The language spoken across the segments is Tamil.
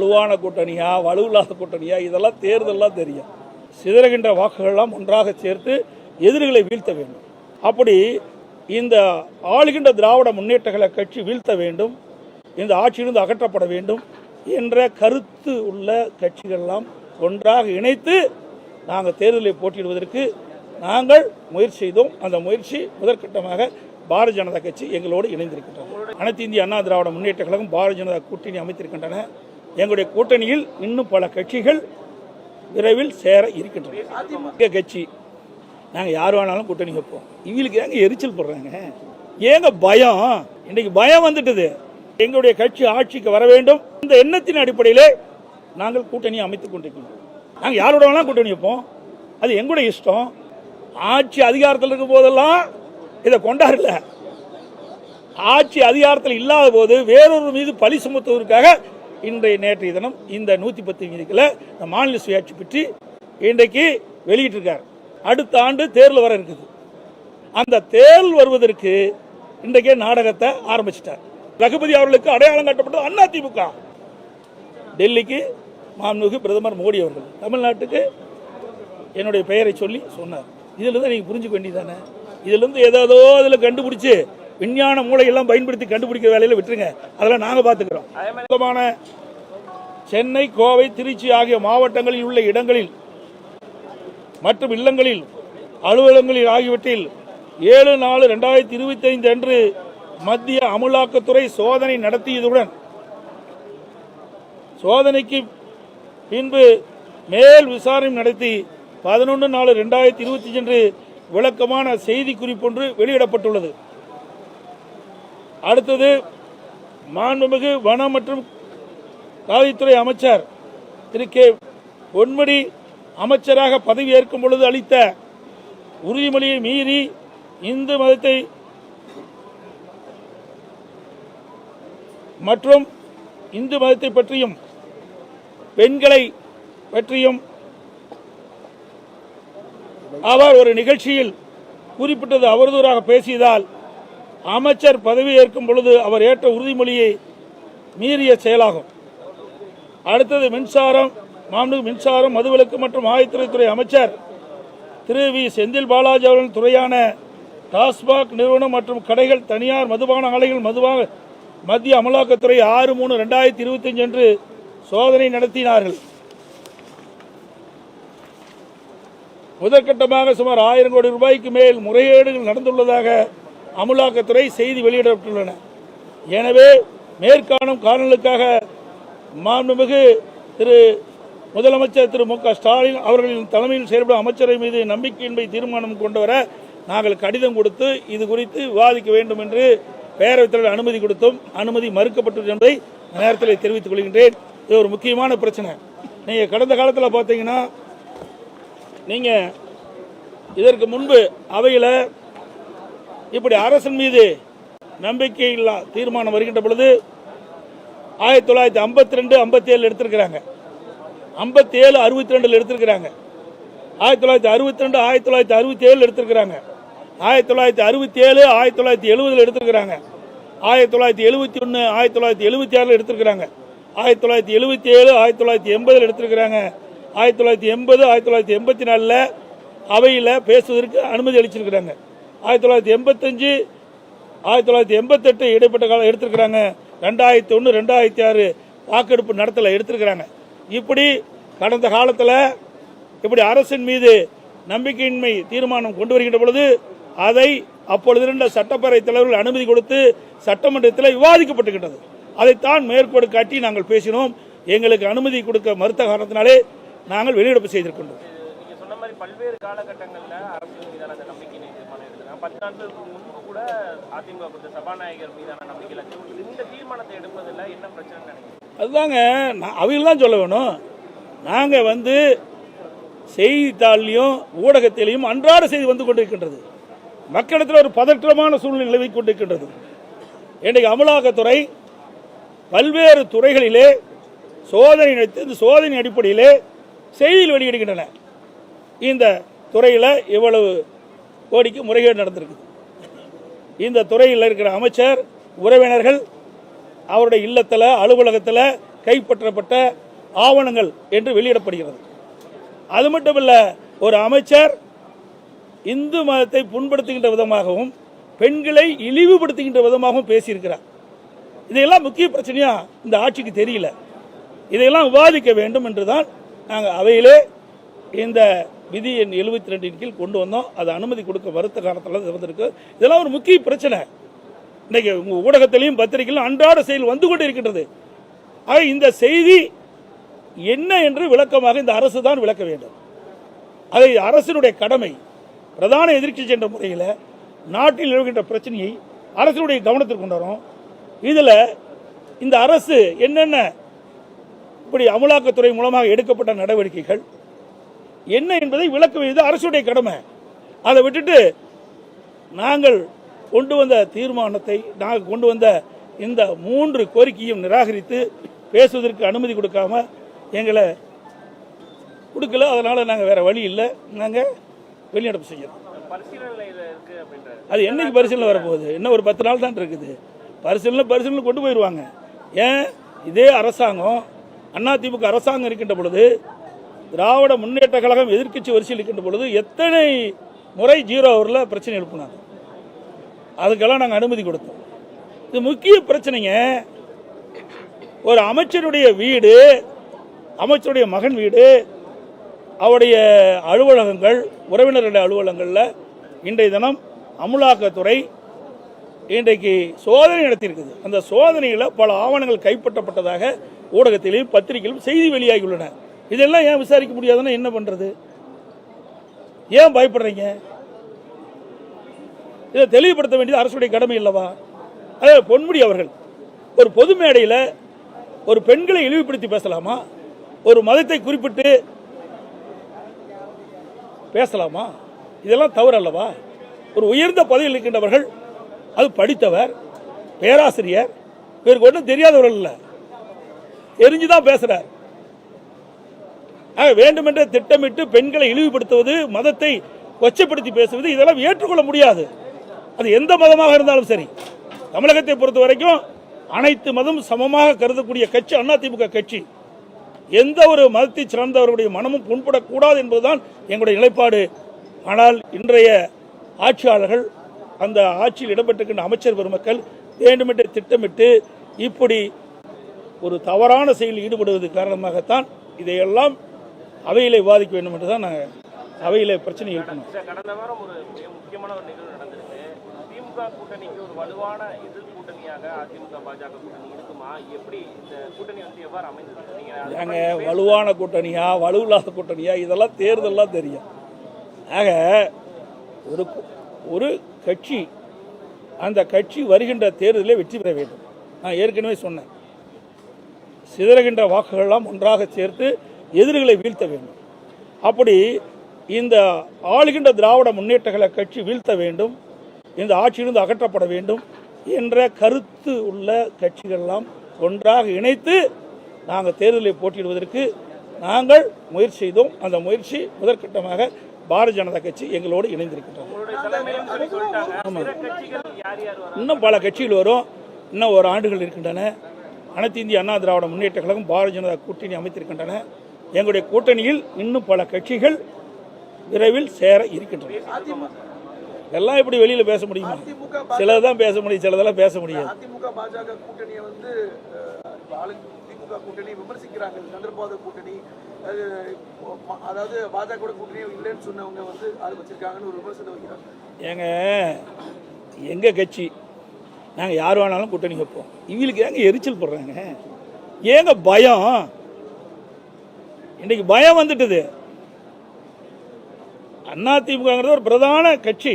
வலுவான கூட்டணியா வலுவில்லாத கூட்டணியா இதெல்லாம் தேர்தல்லாம் தெரியும். சிதறுகின்ற வாக்குகளெல்லாம் ஒன்றாக சேர்த்து எதிரிகளை வீழ்த்த வேண்டும். அப்படி இந்த ஆளுகின்ற திராவிட முன்னேற்றங்களை கட்சி வீழ்த்த வேண்டும். இந்த ஆட்சியிலிருந்து அகற்றப்பட வேண்டும் என்ற கருத்து உள்ள கட்சிகள்லாம் ஒன்றாக இணைத்து நாங்கள் தேர்தலில் போட்டியிடுவதற்கு நாங்கள் முயற்சி செய்தோம். அந்த முயற்சி முதற்கட்டமாக பாரதிய ஜனதா கட்சி எங்களோடு இணைந்திருக்கின்றது. அனைத்து இந்திய அண்ணா திராவிட முன்னேற்ற கழகம் பாரதிய ஜனதா கூட்டணி அமைத்திருக்கின்றன. எங்களுடைய கூட்டணியில் இன்னும் பல கட்சிகள் விரைவில் சேர இருக்கின்றன. எங்க கட்சி? நாங்கள் யார் வேணாலும் கூட்டணி வைப்போம். இவங்களுக்கு ஏங்க எரிச்சல் போடுறாங்க? ஏங்க பயம்? இன்னைக்கு பயம் வந்துட்டது. எங்களுடைய கட்சி ஆட்சிக்கு வர வேண்டும். இந்த எண்ணத்தின் அடிப்படையிலே நாங்கள் கூட்டணி அமைத்துக் கொண்டிருக்கின்றோம் நாங்கள் யாரோட வேணாலும் கூட்டணி வைப்போம். அது எங்களுடைய இஷ்டம். ஆட்சி அதிகாரத்தில் இருக்கும் போதெல்லாம் இதை கொண்டாடல. ஆட்சி அதிகாரத்தில் இல்லாத போது வேறொரு மீது பழி சுமத்துவதற்காக இன்றைய நேற்றைய தினம் இந்த நூற்றி பத்து விதிகளை இந்த மாநில சுயாட்சி பற்றி இன்றைக்கு வெளியிட்டிருக்கார். அடுத்த ஆண்டு தேர்தல் வர இருக்குது. அந்த தேர்தல் வருவதற்கு இன்றைக்கே நாடகத்தை ஆரம்பிச்சிட்டார். ரகுபதி அவர்களுக்கு அடையாளம் காட்டப்பட்டது அதிமுக. டெல்லிக்கு மாண்புமிகு பிரதமர் மோடி அவர்கள் தமிழ்நாட்டுக்கு என்னுடைய பெயரை சொல்லி சொன்னார். இதிலிருந்து நீங்கள் புரிஞ்சுக்க வேண்டியதானே இதிலிருந்து ஏதோ அதில் கண்டுபிடிச்சி விஞ்ஞான மூளையெல்லாம் பயன்படுத்தி கண்டுபிடிக்கிற வேலையில் விட்டுருங்க. அதெல்லாம் நாங்கள் பார்த்துக்கிறோம் சென்னை கோவை திருச்சி ஆகிய மாவட்டங்களில் உள்ள இடங்களில் மற்றும் இல்லங்களில் அலுவலகங்களில் ஆகியவற்றில் ஏழு நாலு ரெண்டாயிரத்தி இருபத்தி ஐந்து அன்று மத்திய அமலாக்கத்துறை சோதனை நடத்தியதுடன் சோதனைக்கு பின்பு மேல் விசாரணை நடத்தி பதினொன்று நாலு ரெண்டாயிரத்தி இருபத்தி அன்று விளக்கமான செய்தி குறிப்பொன்று வெளியிடப்பட்டுள்ளது. அடுத்தது மாண்புமிகு வனம் மற்றும் காவல்துறை அமைச்சர் திரு கே பொன்முடி அமைச்சராக பதவி ஏற்கும் பொழுது அளித்த உறுதிமொழியை மீறி இந்து மதத்தை மற்றும் இந்து மதத்தை பற்றியும் பெண்களை பற்றியும் அவர் ஒரு நிகழ்ச்சியில் குறிப்பிட்டது அவதூறாக பேசியதால் அமைச்சர் பதவி ஏற்கும் பொழுது அவர் ஏற்ற உறுதிமொழியை மீறிய செயலாகும். அடுத்தது மின்சாரம் மாநில மின்சாரம் மதுவிலக்கு மற்றும் ஆயத்துறைத்துறை அமைச்சர் திரு வி. செந்தில் பாலாஜி அவர்களின் துறையான டாஸ்மாக் நிறுவனம் மற்றும் கடைகள் தனியார் மதுபான ஆலைகள் மதுபான மத்திய அமலாக்கத்துறை ஆறு மூணு ரெண்டாயிரத்தி இருபத்தஞ்சு அன்று சோதனை நடத்தினார்கள். முதற்கட்டமாக சுமார் ஆயிரம் கோடி ரூபாய்க்கு மேல் முறைகேடுகள் நடந்துள்ளதாக அமலாக்கத்துறை செய்தி வெளியிடப்பட்டுள்ளன. எனவே மேற்காணும் காரணங்களுக்காக மாண்புமிகு திரு முதலமைச்சர் திரு மு க ஸ்டாலின் அவர்களின் தலைமையில் செயல்படும் அமைச்சரை மீது நம்பிக்கையின்மை தீர்மானம் கொண்டு வர நாங்கள் கடிதம் கொடுத்து இது குறித்து விவாதிக்க வேண்டும் என்று பேரவைத் தலைவர் அனுமதி கொடுத்தும் அனுமதி மறுக்கப்பட்டது என்பதை நேரத்தில் தெரிவித்துக் கொள்கின்றேன். இது ஒரு முக்கியமான பிரச்சனை. நீங்கள் கடந்த காலத்தில் பார்த்தீங்கன்னா நீங்கள் இதற்கு முன்பு அவையில் இப்படி அரசின் மீது நம்பிக்கை இல்லா தீர்மானம் வருகின்ற பொழுது ஆயிரத்தி தொள்ளாயிரத்தி ஐம்பத்தி ரெண்டு ஐம்பத்தி ஏழு எடுத்திருக்கிறாங்க ஐம்பத்தி ஏழு அறுபத்தி ரெண்டில் எடுத்திருக்கிறாங்க ஆயிரத்தி தொள்ளாயிரத்தி அறுபத்தி ரெண்டு ஆயிரத்தி தொள்ளாயிரத்தி அறுபத்தி ஏழு எடுத்திருக்கிறாங்க ஆயிரத்தி தொள்ளாயிரத்தி அறுபத்தி ஏழு ஆயிரத்தி தொள்ளாயிரத்தி எழுபதில் எடுத்திருக்கிறாங்க ஆயிரத்தி தொள்ளாயிரத்தி எழுபத்தி ஒன்று ஆயிரத்தி தொள்ளாயிரத்தி எழுபத்தி ஆறில் எடுத்திருக்கிறாங்க ஆயிரத்தி தொள்ளாயிரத்தி எழுபத்தி ஏழு ஆயிரத்தி தொள்ளாயிரத்தி எண்பதில் எடுத்திருக்கிறாங்க ஆயிரத்தி தொள்ளாயிரத்தி எண்பது ஆயிரத்தி தொள்ளாயிரத்தி எண்பத்தி நாலில் அவையில் பேசுவதற்கு அனுமதி அளிச்சிருக்கிறாங்க ஆயிரத்தி தொள்ளாயிரத்தி எண்பத்தஞ்சு ஆயிரத்தி தொள்ளாயிரத்தி எண்பத்தெட்டு இடைப்பட்ட காலம் எடுத்திருக்கிறாங்க. ரெண்டாயிரத்தி ஒன்று ரெண்டாயிரத்தி ஆறு வாக்கெடுப்பு நடத்தலை எடுத்திருக்கிறாங்க. இப்படி கடந்த காலத்தில் இப்படி அரசின் மீது நம்பிக்கையின்மை தீர்மானம் கொண்டு வருகின்ற பொழுது அதை அப்பொழுது இருந்த சட்டப்பேரவை தலைவர்கள் அனுமதி கொடுத்து சட்டமன்றத்தில் விவாதிக்கப்பட்டுகின்றது அதைத்தான் மேற்கோடு காட்டி நாங்கள் பேசினோம். எங்களுக்கு அனுமதி கொடுக்க மறுத்த காரணத்தினாலே நாங்கள் வெளியிடப்பு செய்திருக்கின்றோம். நீங்க பல்வேறு காலகட்டங்கள்ல அரசியல் மீதான அந்த நம்பிக்கை தீர்மானம் எடுத்துருக்காங்க பத்து நாட்களுக்கு முன்பு கூட அதிமுக கொடுத்த சபாநாயகர் மீதான நம்பிக்கையில் இந்த தீர்மானத்தை எடுப்பதில் என்ன பிரச்சனை நினைக்கிறீங்க? அதுதாங்க நான் அவங்க தான் சொல்ல வேணும். நாங்கள் வந்து செய்தித்தாள்லையும் ஊடகத்திலையும் அன்றாட செய்தி வந்து கொண்டிருக்கின்றது. மக்களிடத்தில் ஒரு பதற்றமான சூழ்நிலை நிலவி கொண்டிருக்கின்றது. இன்றைக்கு அமலாக்கத்துறை பல்வேறு துறைகளிலே சோதனை நடத்தி இந்த சோதனை அடிப்படையிலே செய்தியில் வெளியிடுகின்றன. இந்த துறையில் இவ்வளவு கோடிக்கு முறைகேடு நடந்திருக்கு இந்த துறையில் இருக்கிற அமைச்சர் உறவினர்கள் அவருடைய இல்லத்தில் அலுவலகத்தில் கைப்பற்றப்பட்ட ஆவணங்கள் என்று வெளியிடப்படுகிறது. அது மட்டுமல்ல ஒரு அமைச்சர் இந்து மதத்தை புண்படுத்துகின்ற விதமாகவும் பெண்களை இழிவுபடுத்துகின்ற விதமாகவும் பேசியிருக்கிறார். இதையெல்லாம் முக்கிய பிரச்சனையா இந்த ஆட்சிக்கு தெரியல. இதையெல்லாம் விவாதிக்க வேண்டும் என்றுதான் நாங்கள் அவையிலே இந்த விதி எண் எழுபத்தி ரெண்டின் கீழ் கொண்டு வந்தோம். அது அனுமதி கொடுக்க வருத்த காலத்தில் அது வந்திருக்கு இதெல்லாம் ஒரு முக்கிய பிரச்சனை. இன்னைக்கு உங்கள் ஊடகத்திலையும் பத்திரிகையிலும் அன்றாட செயல் வந்து கொண்டு இருக்கின்றது ஆக இந்த செய்தி என்ன என்று விளக்கமாக இந்த அரசு தான் விளக்க வேண்டும். அதை அரசினுடைய கடமை பிரதான எதிர்க்கட்சி என்ற முறையில் நாட்டில் நிலவுகின்ற பிரச்சனையை அரசினுடைய கவனத்திற்கு கொண்டு வரும். இதில் இந்த அரசு என்னென்ன இப்படி அமலாக்கத்துறை மூலமாக எடுக்கப்பட்ட நடவடிக்கைகள் என்ன என்பதை விளக்க வேண்டியது அரசுடைய கடமை. அதை விட்டுட்டு நாங்கள் கொண்டு வந்த தீர்மானத்தை நாங்கள் கொண்டு வந்த இந்த மூன்று கோரிக்கையும் நிராகரித்து பேசுவதற்கு அனுமதி கொடுக்காம எங்களை கொடுக்கல. அதனால் நாங்கள் வேற வழி இல்லை. நாங்கள் வெளிநடப்பு செய்யறோம். அது என்னைக்கு பரிசீலனை வரப்போகுது? இன்னும் ஒரு பத்து நாள் தான் இருக்குது. பரிசீலனை பரிசீலனை கொண்டு போயிடுவாங்க ஏன்? இதே அரசாங்கம் அதிமுக அரசாங்கம் இருக்கின்ற பொழுது திராவிட முன்னேற்ற கழகம் எதிர்க்கட்சி வரிசையில் இருக்கின்ற பொழுது எத்தனை முறை ஜீரோ அவரில் பிரச்சனை எழுப்பினாங்க. அதுக்கெல்லாம் நாங்கள் அனுமதி கொடுத்தோம். இது முக்கிய பிரச்சனைங்க. ஒரு அமைச்சருடைய வீடு அமைச்சருடைய மகன் வீடு அவருடைய அலுவலகங்கள் உறவினர்களுடைய அலுவலகங்களில் இன்றைய தினம் அமுலாக்கத்துறை இன்றைக்கு சோதனை நடத்தியிருக்குது. அந்த சோதனையில் பல ஆவணங்கள் கைப்பற்றப்பட்டதாக ஊடகத்திலும் பத்திரிகையிலும் செய்தி வெளியாகியுள்ளன. இதெல்லாம் ஏன் விசாரிக்க முடியாதுன்னா என்ன பண்ணுறது ஏன் பயப்படுறீங்க? இதை தெளிவுபடுத்த வேண்டியது அரசுடைய கடமை இல்லவா அதாவது பொன்முடி அவர்கள் ஒரு பொது மேடையில் ஒரு பெண்களை இழிவுபடுத்தி பேசலாமா? ஒரு மதத்தை குறிப்பிட்டு பேசலாமா? இதெல்லாம் தவறு அல்லவா? ஒரு உயர்ந்த பதவியில் இருக்கின்றவர்கள் அது படித்தவர் பேராசிரியர் இவருக்கு ஒன்றும் தெரியாதவர்கள் இல்லை. தெரிஞ்சுதான் பேசுறார். வேண்டுமென்றே திட்டமிட்டு பெண்களை இழிவுபடுத்துவது மதத்தை கொச்சைப்படுத்தி பேசுவது இதெல்லாம் ஏற்றுக்கொள்ள முடியாது. அது எந்த மதமாக இருந்தாலும் சரி. தமிழகத்தை பொறுத்த வரைக்கும் அனைத்து மதம் சமமாக கருதக்கூடிய கட்சி அதிமுக கட்சி. எந்த ஒரு மதத்தை சார்ந்தவர்களுடைய மனமும் புண்படக்கூடாது என்பதுதான் எங்களுடைய நிலைப்பாடு. ஆனால் இன்றைய ஆட்சியாளர்கள் அந்த ஆட்சியில் இடம்பெற்றிருக்கின்ற அமைச்சர் பெருமக்கள் வேண்டுமென்றே திட்டமிட்டு இப்படி ஒரு தவறான செயலில் ஈடுபடுவது காரணமாகத்தான் இதையெல்லாம் அவையிலே விவாதிக்க வேண்டும் என்று தான் நாங்கள் அவையிலே பிரச்சனை இருக்கணும் கடந்த வாரம் ஒரு மிக முக்கியமான ஒரு நிகழ்வு நடந்திருக்கு. திமுக கூட்டணிக்கு ஒரு வலுவான எதிர் கூட்டணியாக அதிமுக பாஜக கூட்டணி இருக்குமா? எப்படி இந்த கூட்டணி வந்து எவ்வாறு அதை நாங்க வலுவான கூட்டணியா வலுவில்லாத கூட்டணியா இதெல்லாம் தேர்தல்லாம் தெரியும். ஆக ஒரு ஒரு கட்சி அந்த கட்சி வருகின்ற தேர்தலில் வெற்றி பெற வேண்டும். நான் ஏற்கனவே சொன்னேன். சிதறுகின்ற வாக்குகளெல்லாம் ஒன்றாக சேர்த்து எதிரிகளை வீழ்த்த வேண்டும். அப்படி இந்த ஆளுகின்ற திராவிட முன்னேற்றங்களை கட்சி வீழ்த்த வேண்டும். இந்த ஆட்சியிலிருந்து அகற்றப்பட வேண்டும் என்ற கருத்து உள்ள கட்சிகள்லாம் ஒன்றாக இணைத்து நாங்கள் தேர்தலில் போட்டியிடுவதற்கு நாங்கள் முயற்சி செய்தோம். அந்த முயற்சி முதற்கட்டமாக பாரதிய ஜனதா கட்சி எங்களோடு இணைந்திருக்கின்றன இன்னும் பல கட்சிகள் வரும். இன்னும் ஒரு ஆண்டுகள் இருக்கின்றன. அனைத்து இந்திய அண்ணா திராவிட முன்னேற்ற கழகம் பாரதிய ஜனதா கூட்டணி அமைத்திருக்கின்றன. எங்களுடைய கூட்டணியில் இன்னும் பல கட்சிகள் விரைவில் சேர இருக்கின்றன. எல்லாம் எப்படி வெளியில பேச முடியுமா? சிலதான் பேச முடியும் சிலதெல்லாம் பேச முடியாது. அதிமுக பாஜக கூட்டணியை வந்து திமுக கூட்டணி விமர்சிக்கிறாங்க. சந்திரபாபு கூட்டணி அதாவது பாஜக கூட்டணி இல்லைன்னு சொன்னவங்க வந்து அது வச்சிருக்காங்கன்னு ஒரு விமர்சனம் வைக்கிறாங்க ஏங்க எங்க கட்சி? நாங்க யார் வேணாலும் கூட்டணி வைப்போம். இவங்களுக்கு ஏங்க எரிச்சல் போடுறாங்க? ஏங்க பயம்? இன்னைக்கு பயம் வந்துட்டுது. அதிமுகங்கிறது ஒரு பிரதான கட்சி.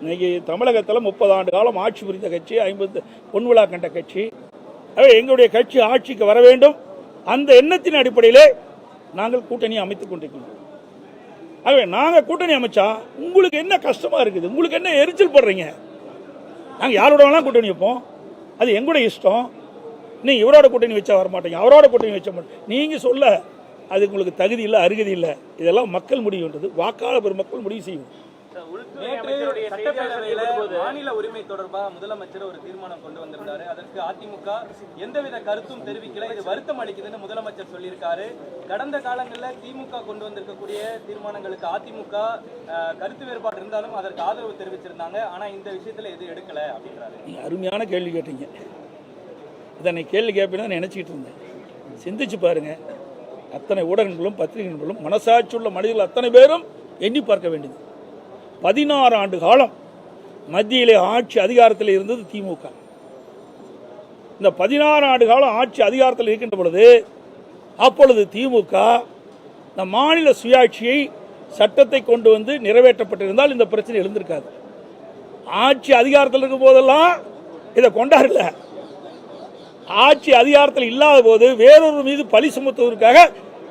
இன்னைக்கு தமிழகத்தில் முப்பது ஆண்டு காலம் ஆட்சி புரிந்த கட்சி ஐம்பது பொன்விழா கண்ட கட்சி. ஆகவே எங்களுடைய கட்சி ஆட்சிக்கு வர வேண்டும். அந்த எண்ணத்தின் அடிப்படையிலே நாங்கள் கூட்டணி அமைத்துக் கொண்டிருக்கிறோம். ஆகவே நாங்கள் கூட்டணி அமைச்சா உங்களுக்கு என்ன கஷ்டமாக இருக்குது? உங்களுக்கு என்ன எரிச்சல் படுறீங்க? நாங்கள் யாரோட வேணாலும் கூட்டணி வைப்போம்? அது எங்களுடைய இஷ்டம். நீ இவரோட கூட்டணி வச்சா வர மாட்டீங்க அவரோட கூட்டணி வச்ச மாட்டோம் நீங்கள் சொல்ல அது உங்களுக்கு தகுதி இல்லை அருகதி இல்லை. இதெல்லாம் மக்கள் முடிவுன்றது. வாக்காளர் பெருமக்கள் முடிவு செய்யும். மாநில உரிமை தொடர்பா முதலமைச்சர் ஒரு தீர்மானம் கொண்டு வந்திருந்தாரு. அதற்கு அதிமுக எந்தவித கருத்தும் தெரிவிக்கல. இது வருத்தம் அளிக்குதுன்னு முதலமைச்சர் சொல்லியிருக்காரு. கடந்த காலங்களில் திமுக கொண்டு வந்திருக்கக்கூடிய தீர்மானங்களுக்கு அதிமுக கருத்து வேறுபாடு இருந்தாலும் அதற்கு ஆதரவு தெரிவிச்சிருந்தாங்க. ஆனா இந்த விஷயத்துல எதுவும் எடுக்கல அப்படின்றாரு அருமையான கேள்வி கேட்டீங்க. இதனை கேள்வி கேட்பேன்னு நினச்சிக்கிட்டு இருந்தேன். சிந்திச்சு பாருங்க. அத்தனை ஊடகங்களும் பத்திரிகைகளும் மனசாட்சியுள்ள மனிதர்கள் அத்தனை பேரும் எண்ணி பார்க்க வேண்டியது. பதினாறு ஆண்டு காலம் மத்தியிலே ஆட்சி அதிகாரத்தில் இருந்தது திமுக. இந்த பதினாறு ஆண்டு காலம் ஆட்சி அதிகாரத்தில் இருக்கின்ற பொழுது அப்பொழுது திமுக இந்த மாநில சுயாட்சியை சட்டத்தை கொண்டு வந்து நிறைவேற்றப்பட்டிருந்தால் இந்த பிரச்சனை எழுந்திருக்காது. ஆட்சி அதிகாரத்தில் இருக்கும் போதெல்லாம் இதை கொண்டாடல. ஆட்சி அதிகாரத்தில் இல்லாத போது வேறொரு மீது பழி சுமத்துவதற்காக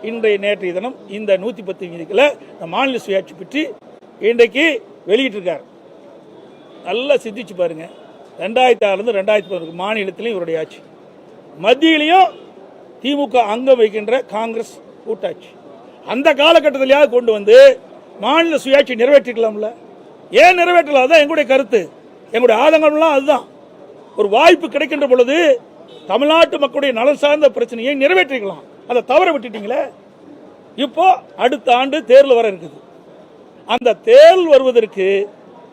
இன்றைய நேற்றைய தினம் இந்த நூற்றி பத்து விதிகளை இந்த மாநில சுயாட்சி பற்றி இன்றைக்கு வெளியிட்டிருக்கார். நல்லா சிந்திச்சு பாருங்க. ரெண்டாயிரத்தி ஆறுலேருந்து ரெண்டாயிரத்தி பதினொன்று மாநிலத்திலையும் இவருடைய ஆட்சி. மத்தியிலையும் திமுக அங்கம் வைக்கின்ற காங்கிரஸ் கூட்டாட்சி. அந்த காலகட்டத்திலேயாவது கொண்டு வந்து மாநில சுயாட்சி நிறைவேற்றிக்கலாம்ல? ஏன் நிறைவேற்றலாம் தான் எங்களுடைய கருத்து. எங்களுடைய ஆதங்கம்லாம் அதுதான். ஒரு வாய்ப்பு கிடைக்கின்ற பொழுது தமிழ்நாட்டு மக்களுடைய நலன் சார்ந்த பிரச்சனையை நிறைவேற்றிக்கலாம். அதை தவற விட்டுட்டீங்களே? இப்போ அடுத்த ஆண்டு தேர்தல் வர இருக்குது. அந்த தேர்தல் வருவதற்கு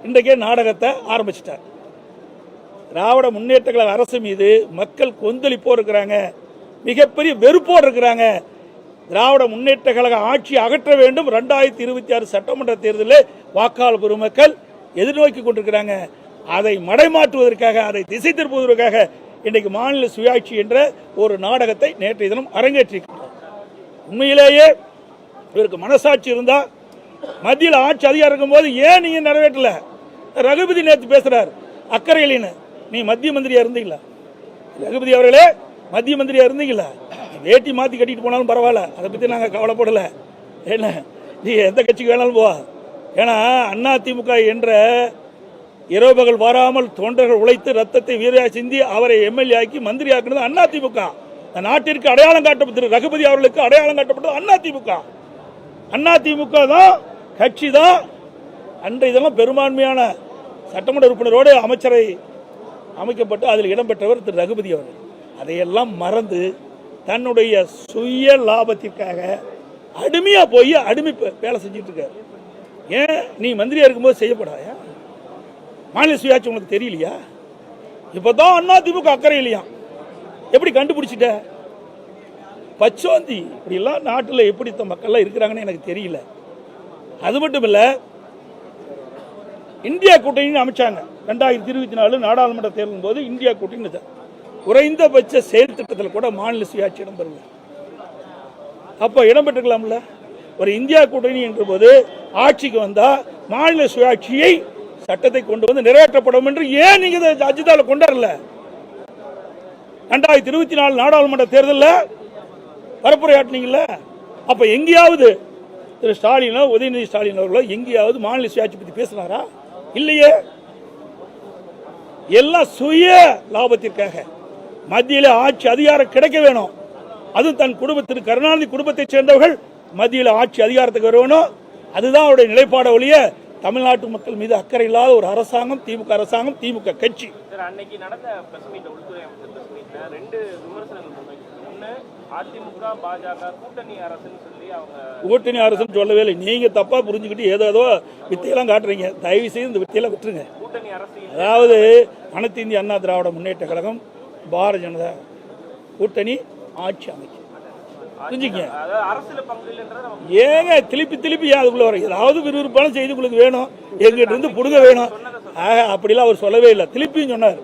இன்றைக்கே நாடகத்தை ஆரம்பிச்சிட்டார். திராவிட முன்னேற்ற கழக அரசு மீது மக்கள் கொந்தளிப்போர் இருக்கிறாங்க. மிகப்பெரிய வெறுப்போர் இருக்கிறாங்க. திராவிட முன்னேற்ற கழக ஆட்சி அகற்ற வேண்டும். ரெண்டாயிரத்தி இருபத்தி ஆறு சட்டமன்ற தேர்தலில் வாக்காளர் பெருமக்கள் எதிர்நோக்கி கொண்டிருக்கிறாங்க. அதை மடைமாற்றுவதற்காக அதை திசை திருப்புவதற்காக இன்றைக்கு மாநில சுயாட்சி என்ற ஒரு நாடகத்தை நேற்றைய தினம் அரங்கேற்றிருக்கிறார் உண்மையிலேயே இவருக்கு மனசாட்சி இருந்தால் மத்தியில் ஆட்சி அதிகாரம் இருக்கும்போது ஏன் நீங்கள் நிறைவேற்றல? ரகுபதி நேற்று பேசுகிறார் அக்கறையிலின்னு. நீ மத்திய மந்திரியாக இருந்தீங்களா? ரகுபதி அவர்களே மத்திய மந்திரியாக இருந்தீங்களா? வேட்டி மாற்றி கட்டிட்டு போனாலும் பரவாயில்ல அதை பற்றி நாங்கள் கவலைப்படலை. என்ன? நீ எந்த கட்சிக்கு வேணாலும் போவா. ஏன்னா அண்ணா திமுக என்ற இரவு பகல் வராமல் தொண்டர்கள் உழைத்து ரத்தத்தை வீரையா சிந்தி அவரை எம்எல்ஏ ஆக்கி மந்திரி ஆக்கினது அண்ணா நாட்டிற்கு அடையாளம் காட்டப்பட்டது ரகுபதி அவர்களுக்கு அடையாளம் காட்டப்பட்டது அண்ணா அதிமுக அண்ணா திமுக தான் கட்சி தான். அன்றைய இதெல்லாம் பெரும்பான்மையான சட்டமன்ற உறுப்பினரோடு அமைச்சரை அமைக்கப்பட்டு அதில் இடம்பெற்றவர் திரு ரகுபதி அவர்கள். அதையெல்லாம் மறந்து தன்னுடைய சுய லாபத்திற்காக அடிமையாக போய் அடிமை வேலை செஞ்சுட்டு இருக்காரு. ஏன்? நீ மந்திரியா இருக்கும்போது செய்யப்படாயா மாநில சுயாட்சி உனக்கு தெரியலையா? இப்போ தான் அண்ணா திமுக அக்கறை இல்லையா எப்படி கண்டுபிடிச்சிட்ட? பச்சோந்தி இப்படிலாம் நாட்டில் எப்படி இந்த மக்கள்லாம் இருக்கிறாங்கன்னு எனக்கு தெரியல. அது மட்டும் இல்லை இந்தியா கூட்டணின்னு அமைச்சாங்க. ரெண்டாயிரத்தி இருபத்தி நாலு நாடாளுமன்ற தேர்தலின் போது இந்தியா கூட்டணி குறைந்தபட்ச செயல் திட்டத்தில் கூட மாநில சுயாட்சி இடம்பெறல அப்போ இடம்பெற்றுக்கலாம்ல ஒரு இந்தியா கூட்டணி என்ற போது ஆட்சிக்கு வந்தால் மாநில சுயாட்சியை சட்டத்தை கொண்டு வந்து நிறைவேற்றப்படும் என்று ஏன் நீங்க இதை அஜிதால கொண்டாடல? ரெண்டாயிரத்தி இருபத்தி நாலு நாடாளுமன்ற தேர்தலில் பரப்புரையாட்டினீங்கல்ல அப்ப எங்கேயாவது திரு ஸ்டாலினோ உதயநிதி ஸ்டாலின் அவர்களோ எங்கேயாவது மாநில சுயாட்சி பத்தி பேசினாரா? இல்லையே. எல்லாம் சுய லாபத்திற்காக மத்தியில் ஆட்சி அதிகாரம் கிடைக்க வேணும். அது தன் குடும்பத்திற்கு கருணாநிதி குடும்பத்தைச் சேர்ந்தவர்கள் மத்தியில் ஆட்சி அதிகாரத்துக்கு வரணும் அதுதான் அவருடைய நிலைப்பாட ஒழிய தமிழ்நாட்டு மக்கள் மீது அக்கறை இல்லாத ஒரு அரசாங்கம் திமுக அரசாங்கம் திமுக கட்சி. சார் அன்னைக்கு நடந்த பிரஸ் மீட் உள்துறை அமைச்சர் பிரஸ் மீட்ல ரெண்டு விமர்சனங்கள் முன்வைக்கிறாங்க ஒண்ணு அதிமுக பாஜக கூட்டணி அரசுன்னு சொல்லி அவங்க கூட்டணி அரசுன்னு சொல்லவே இல்லை. நீங்க தப்பா புரிஞ்சுக்கிட்டு ஏதோ ஏதோ வித்தையெல்லாம் காட்டுறீங்க. தயவு செய்து இந்த வித்தையெல்லாம் விட்டுருங்க. கூட்டணி அரசு இல்ல. அதாவது அனைத்து இந்திய அண்ணா திராவிட முன்னேற்ற கழகம் பாரதிய ஜனதா கூட்டணி ஆட்சி அமைக்கும். நம்ம ஏங்க திருப்பி திருப்பி அதுக்குள்ள வர ஏதாவது விறுவிறுப்பான செய்தி உங்களுக்கு வேணும். எங்கிட்ட இருந்து புடுங்க வேணும். ஆக, அப்படிலாம் அவர் சொல்லவே இல்லை. திருப்பியும் சொன்னார்.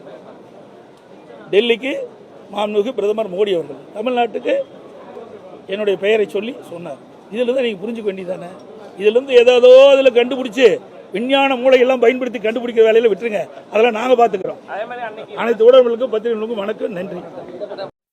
டெல்லிக்கு மாண்புமிகு பிரதமர் மோடி அவர்கள். தமிழ்நாட்டுக்கு என்னுடைய பெயரை சொல்லி சொன்னார். இதுல இருந்து நீங்க புரிஞ்சுக்க வேண்டியதானே இதுல இருந்து ஏதோ அதில் கண்டுபிடிச்சு விஞ்ஞான மூளையெல்லாம் பயன்படுத்தி கண்டுபிடிக்கிற வேலையில விட்டுருங்க. அதெல்லாம் நாங்க பாத்துக்கிறோம். அதே மாதிரி அன்னைக்கு அனைத்து ஊடகங்களுக்கும் பத்திரிகைகளுக்கும் வணக்கம் நன்றி.